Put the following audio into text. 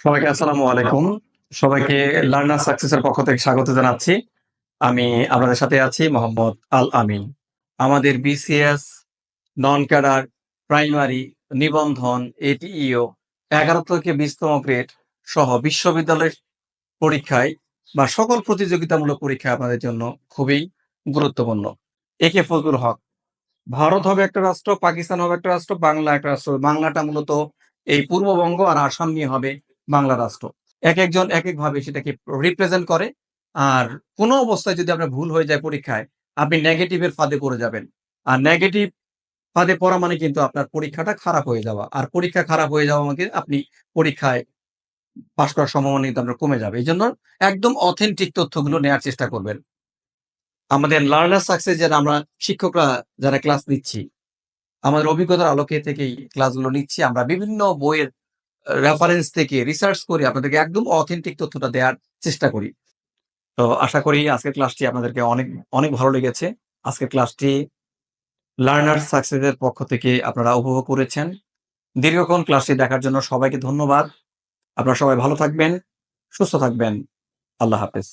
সবাইকে আসসালামু আলাইকুম। সবাইকে লার্নার সাকসেসের পক্ষ থেকে স্বাগত জানাচ্ছি। আমি আপনাদের সাথে আছি মোহাম্মদ আল আমিন আমাদের বিসিএস নন ক্যাডার প্রাইমারি নিবন্ধন এটিইও এগারো থেকে বিশতম গ্রেড সহ বিশ্ববিদ্যালয়ের পরীক্ষায় বা সকল প্রতিযোগিতামূলক পরীক্ষা আপনাদের জন্য খুবই গুরুত্বপূর্ণ। একে ফজলুল হক ভারত হবে একটা রাষ্ট্র, পাকিস্তান হবে একটা রাষ্ট্র, বাংলা একটা রাষ্ট্র। বাংলাটা মূলত এই পূর্ববঙ্গ আর আসাম নিয়ে হবে বাংলা রাষ্ট্র। এক একজন এক এক ভাবে সেটাকে রিপ্রেজেন্ট করে। আর কোনো অবস্থায় যদি আপনার ভুল হয়ে যায় পরীক্ষায়, আপনি নেগেটিভের ফাঁদে পড়ে যাবেন। আর নেগেটিভ ফাঁদে পড়া মানে কিন্তু আপনার পরীক্ষাটা খারাপ হয়ে যাওয়া। আর পরীক্ষা খারাপ হয়ে যাওয়া মানে আপনি পরীক্ষায় পাশ করার সম্ভাবনা কিন্তু আপনার কমে যাবে। এই জন্য একদম অথেন্টিক তথ্যগুলো নেওয়ার চেষ্টা করবেন। আমাদের লার্নার সাকসেস যারা, আমরা শিক্ষকরা যারা ক্লাস নিচ্ছি, আমাদের অভিজ্ঞতার আলোকে থেকেই ক্লাসগুলো নিচ্ছি। আমরা বিভিন্ন বইয়ের রেফারেন্স থেকে রিসার্চ করে আপনাদেরকে একদম অথেন্টিক তথ্যটা দেওয়ার চেষ্টা করি। তো আশা করি আজকের ক্লাসটি আপনাদেরকে অনেক অনেক ভালো লেগেছে। আজকের ক্লাসটি লার্নার সাকসেসের পক্ষ থেকে আপনারা উপভোগ করেছেন। দীর্ঘক্ষণ ক্লাসটি দেখার জন্য সবাইকে ধন্যবাদ। আপনারা সবাই ভালো থাকবেন, সুস্থ থাকবেন। আল্লাহ হাফেজ।